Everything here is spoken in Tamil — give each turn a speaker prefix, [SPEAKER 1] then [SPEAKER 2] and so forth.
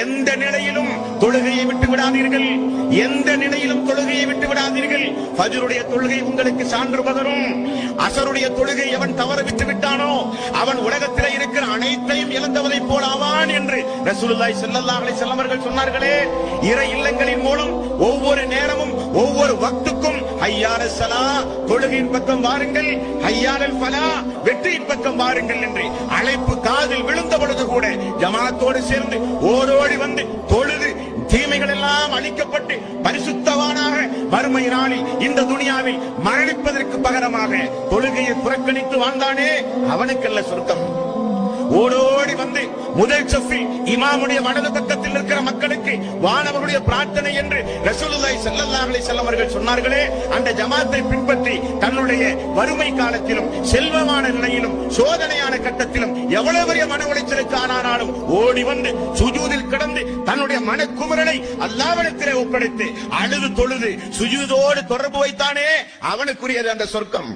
[SPEAKER 1] எந்த நிலையிலும் தொழுகையை விட்டு விடாதீர்கள். எந்த நிலையிலும் தொழுகையை விட்டு விடாதீர்கள். ஃபஜ்ருடைய தொழுகை உங்களுக்கு சான்று பகரும். அசருடைய தொழுகை எவன் தவற விட்டு விட்டானோ அவன் உலகத்தில் இருக்கிற அனைத்தையும் இழந்தவனை போல் ஆவான் என்று ரசூலுல்லாய் ஸல்லல்லாஹு அலைஹி வஸல்லம் சொன்னார்களே. இற இல்லங்களின் மூலம் ஒவ்வொரு நேரமும் ஒவ்வொரு வக்துக்கும் ஐயார சலா தொழுகையின் பக்கம் வாருங்கள். ஐயாரல் பலா வெற்றியின் பக்கம் வாருங்கள் என்று அழைப்பு காதில் விழுந்தவன் ஜமாத்தோடு சேர்ந்து ஓடோடி வந்து தொழுது தீமைகள் எல்லாம் அழிக்கப்பட்டு பரிசுத்தவானாக மறுமை நாளில் இந்த துணியாவில் மரணிப்பதற்கு பகரமாக தொழுகையை புறக்கணித்து வாழ்ந்தானே அவனுக்கல்ல சுருக்கம். ஓடோடி வந்து முதல் சொஃபில் இமாமுடைய வலது பக்கத்தில் இருக்கிற மக்களுக்கு வானவருடைய பிரார்த்தனை என்று ரசூலுல்லாய் ஸல்லல்லாஹு செல்லவர்கள் சொன்னார்களே அந்த ஜமாத்தை பின்பற்றி தன்னுடைய வறுமை காலத்திலும் செல்வமான நிலையிலும் சோதனையான கட்டத்திலும் எவ்வளவு பெரிய மன உளைச்சலை ஆனானாலும் ஓடி வந்து சுஜூதில் கிடந்து தன்னுடைய மனக்குமரலை அல்லாவிடத்திலே ஒப்படைத்து அழுது தொழுது சுஜூதோடு தொடர்பு வைத்தானே அவனுக்குரியது அந்த சொர்க்கம்.